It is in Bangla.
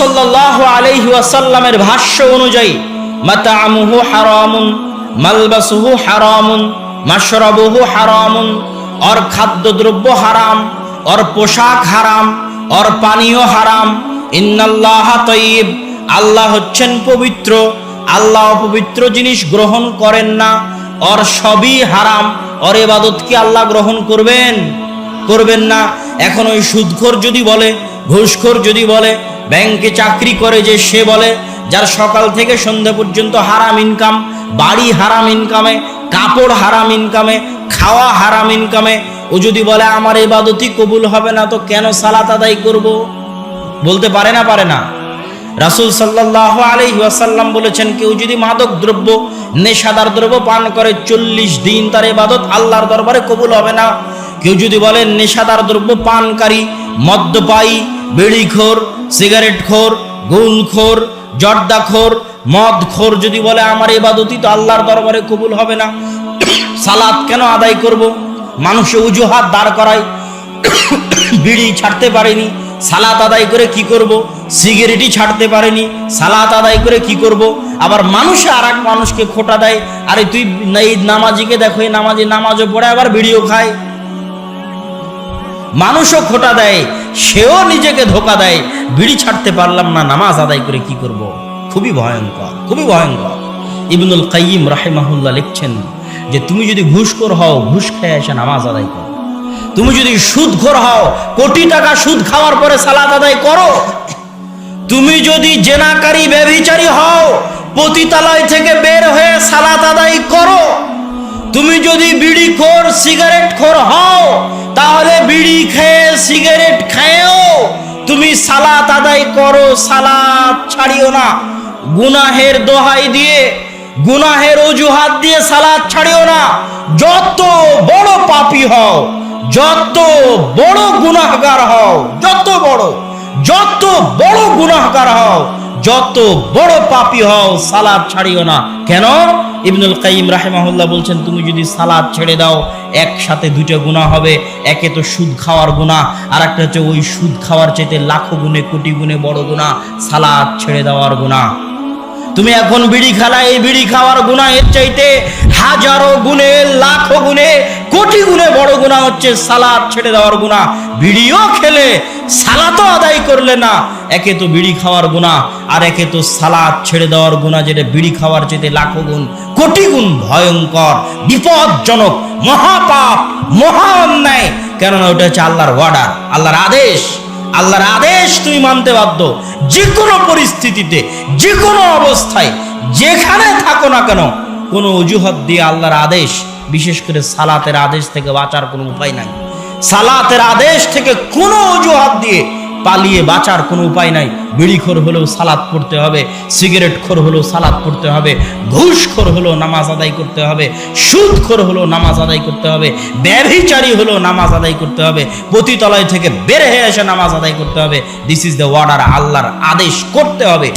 সাল্লাহ আলাইহি ওয়াসাল্লামের ভাষ্য অনুযায়ী মাতামুহু হারামুন, মালবাসুহু হারামুন, মাশরাবুহু হারামুন, ওর খাদ্যদ্রব্য হারাম, ওর পোশাক হারাম, ওর পানীয় হারাম, ইন্নাল্লাহ তয়িব আল্লাহ হচ্ছেন পবিত্র, আল্লাহ পবিত্র জিনিস গ্রহণ করেন না, ওর সবই হারাম, ওর এবাদত কি আল্লাহ গ্রহণ করবেন? করবেন না। এখন ওই সুদখোর যদি বলে, ঘুষখোর যদি বলে ব্যাংকে চাকরি করে যে সে বলে, যার সকাল থেকে সন্ধ্যা পর্যন্ত হারাম ইনকাম বাড়ি হারাম ইনকামে কাপড় হারাম ইনকামে খাওয়া হারাম ইনকামে ও যদি বলে, আমার এবাদতই কবুল হবে না, তো কেন সালাত আদায় করব? বলতে পারে না পারে না। রাসুল সাল্লাহ আলহি ওয়াসাল্লাম বলেছেন, কেউ যদি মাদক দ্রব্য, নেশাদার দ্রব্য পান করে চল্লিশ দিন, তার এবাদত আল্লাহর দরবারে কবুল হবে না। কেউ যদি বলে, নেশাদার দ্রব্য পানকারী, মদ্যপায়ী বিড়িখোর সিগারেটখোর, গুলখোর, জর্দাখোর, মদখোর যদি বলে, আমার এবাদতই তো আল্লাহর দরবারে কবুল হবে না। সালাদ কেন আদায় করব? মানুষে উজুহাত দাঁড় করায়, বিড়ি ছাড়তে পারেনি। সালাত আদায় করে কি করব? সিগারেটই ছাড়তে পারেনি। সালাত আদায় করে কি করব? আবার মানুষে আর মানুষকে খোটা দেয়, আরে তুই এই নামাজিকে দেখো, এই নামাজি নামাজও পড়ে, আবার বিড়িও খায়। মানুষও খোটা দেয়, সেও নিজেকে ধোকা দেয়। বিড়ি ছাড়তে পারলাম না, নামাজ আদায় করে কি করব? খুবই ভয়ঙ্কর খুবই ভয়ঙ্কর। ইবনুল কাইম রাহেমাহুল্লাহ লিখছেন যে, তুমি যদি ঘুষখোর হও, ঘুষ খেয়ে এসে নামাজ আদায় করো। তুমি যদি সুদখোর হও, কোটি টাকা সুদ খাওয়ার পরে সালাত আদায় করো। তুমি যদি জেনাকারী, ব্যভিচারী হও, পতিতালয় থেকে বের হয়ে সালাত আদায় করো। তুমি যদি বিড়ি খোর, সিগারেট খোর হও, তাহলে বিড়ি খেয়ে সিগারেট খেয়েও। তুমি সালাত আদায় করো, সালাত ছাড়িও না। গুনাহের দোহাই দিয়ে, গুনাহের অজুহাত দিয়ে সালাত ছাড়িও না। যত বড় পাপী হও, যত বড় গুনাহগার হও, যত বড় যত বড় গুনাহগার হও, যত বড় পাপী হও সালাদ ছাড়িও না। কেন? ইবনুল কাইম রাহেমাহুল্লাহ বলছেন, তুমি যদি সালাদ ছেড়ে দাও, একসাথে দুটো গুণা হবে। একে তো সুদ খাওয়ার গুণা আর একটা হচ্ছে ওই সুদ খাওয়ার চাইতে লাখো গুণে, কোটি গুণে বড় গুণা সালাদ ছেড়ে দেওয়ার গুণা তুমি এখন বিড়ি খালা এই বিড়ি খাওয়ার গুণা এর চাইতে হাজারো গুণে, লাখো গুণে, কোটি গুণে বড় গুণা হচ্ছে, সালাদ ছেড়ে দেওয়ার গুণা বিড়িও খেলে সালাতও আদায় করলে না। একে তো বিড়ি খাওয়ার গুণা আর একে তো সালাদ ছেড়ে দেওয়ার গুণা যেটা বিড়ি খাওয়ার চাইতে লাখো গুণ, কোটি গুণ ভয়ঙ্কর, বিপজ্জনক, মহাপাপ মহা অন্যায় কেননা ওটা হচ্ছে আল্লাহর ওয়ার্ডার আল্লাহর আদেশ। আল্লাহর আদেশ তুমি মানতে বাধ্য। যে কোনো পরিস্থিতিতে যে কোনো অবস্থায়, যেখানে থাকো না কেন, কোনো অজুহাত দিয়ে আল্লাহর আদেশ বিশেষ করে সালাতের আদেশ থেকে বাঁচার কোনো উপায় নাই। সালাতের আদেশ থেকে কোনো অজুহাত দিয়ে পালিয়ে বাঁচার কোনো উপায় নাই। বিড়িখোর হলেও সালাদ পড়তে হবে সিগারেট খোর হলেও সালাদ পড়তে হবে, ঘুষখোর হলেও নামাজ আদায় করতে হবে, সুদখোর হলেও নামাজ আদায় করতে হবে, ব্যভিচারী হলেও নামাজ আদায় করতে হবে, পতিতলয় থেকে বের হয়ে এসে নামাজ আদায় করতে হবে। দিস ইজ দ্য ওয়ার্ডার আল্লাহর আদেশ করতে হবে।